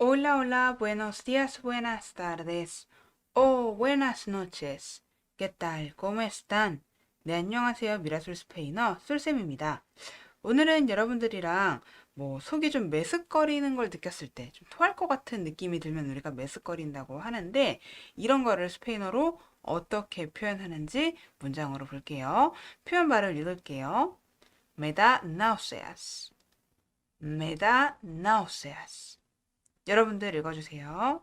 Hola, hola, buenos días, buenas tardes, o buenas noches. ¿Qué tal? ¿Cómo están? 네, 안녕하세요. 미라솔 스페인어 솔쌤입니다. 오늘은 여러분들이랑 뭐 속이 좀 메스꺼리는 걸 느꼈을 때 좀 토할 것 같은 느낌이 들면 우리가 메스꺼린다고 하는데 이런 거를 스페인어로 어떻게 표현하는지 문장으로 볼게요. 표현 발음 읽을게요. Me da náuseas. Me da náuseas. 여러분들 읽어주세요.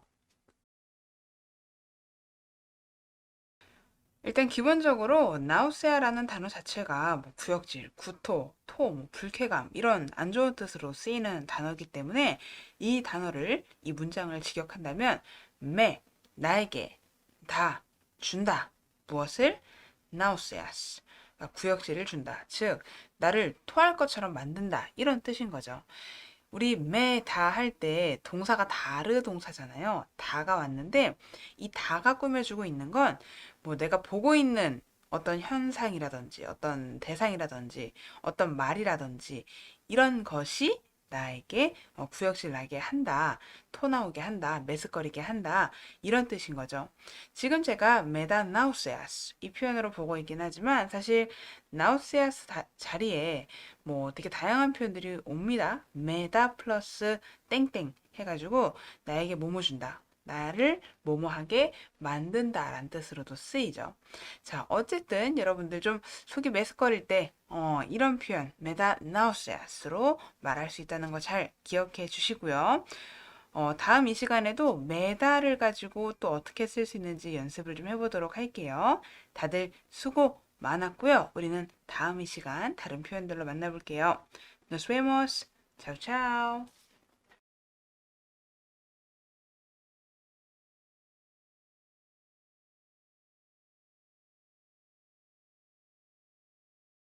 일단 기본적으로 나우세아라는 단어 자체가 뭐 구역질, 구토, 토, 뭐 불쾌감 이런 안 좋은 뜻으로 쓰이는 단어이기 때문에 이 단어를 이 문장을 직역한다면 매 나에게 다 준다 무엇을 나우세아스 그러니까 구역질을 준다 즉 나를 토할 것처럼 만든다 이런 뜻인 거죠. 우리 매 다 할 때 동사가 다르 동사잖아요. 다가 왔는데 이 다가 꾸며주고 있는 건 뭐 내가 보고 있는 어떤 현상이라든지 어떤 대상이라든지 어떤 말이라든지 이런 것이 나에게 어, 구역질 나게 한다, 토 나오게 한다, 메스꺼리게 한다 이런 뜻인 거죠. 지금 제가 메다 나우세아스 이 표현으로 보고 있긴 하지만 사실 나우세아스 자리에 뭐 되게 다양한 표현들이 옵니다. 메다 플러스 땡땡 해가지고 나에게 뭐뭐 준다. 나를 뭐뭐하게 만든다 라는 뜻으로도 쓰이죠. 자, 어쨌든 여러분들 좀 속이 메스꺼릴 때 어, 이런 표현 메다 나우세아스로 말할 수 있다는 거 잘 기억해 주시고요. 어, 다음 이 시간에도 메다를 가지고 또 어떻게 쓸 수 있는지 연습을 좀 해보도록 할게요. 다들 수고 많았고요. 우리는 다음 이 시간 다른 표현들로 만나볼게요. Nos vemos. Chao, chao.